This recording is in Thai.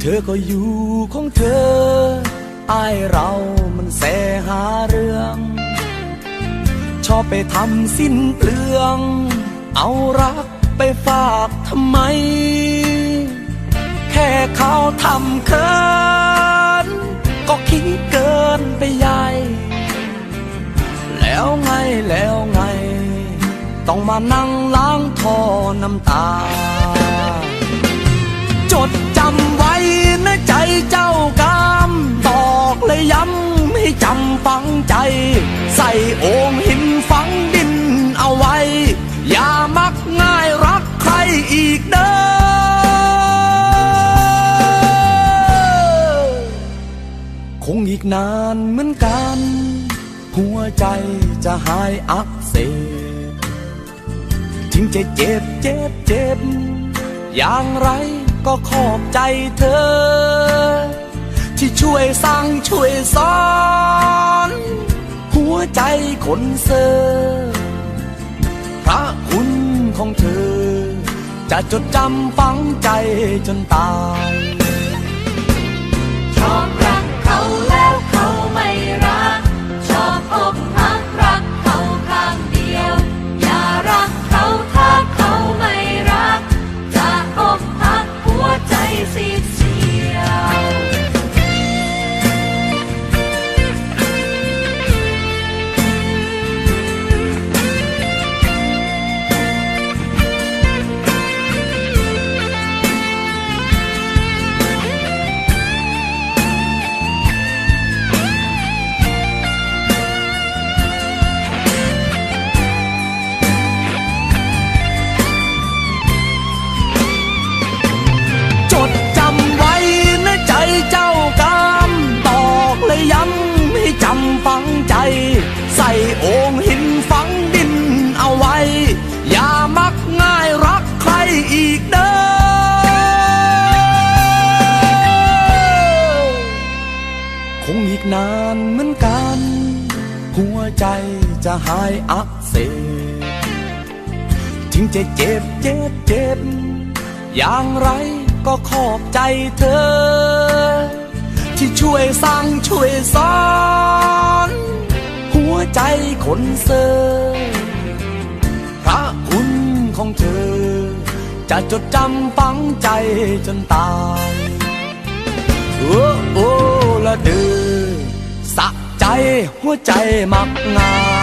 เธอก็อยู่ของเธออายเรามันแสหาเรื่อง ชอบไปทำสิ้นเปลือง เอารักไปฝากทำไม แค่เขาทำเคินก็คิดเกินไปใหญ่ แล้วไงแล้วไง ต้องมานั่งล้างท่อน้ำตา จดจำ นะใจเจ้ากามบอกเลยย้ำให้จำฝังใจ ใส่โอ่งหินฝังดินเอาไว้ อย่ามักง่ายรักใครอีกเด้อคงอีกนานเหมือนกัน หัวใจจะหายอักเสบถึงจะเจ็บเจ็บเจ็บอย่างไร ก็ขอบใจเธอ ที่ช่วยสร้างช่วยสอน หัวใจคนเซอร์พระคุณของเธอ จะจดจำฝังใจจนตาย กนานเหมือนกัน หัวใจจะหายอักเสบถึงจะเจ็บเจ็บเจ็บ อย่างไรก็ขอบใจเธอ ที่ช่วยสั่งช่วยสอน หัวใจคนเซอพระคุณของเธอ จะจดจำฝังใจจนตายโอ้โอ้ หัวใจมักงา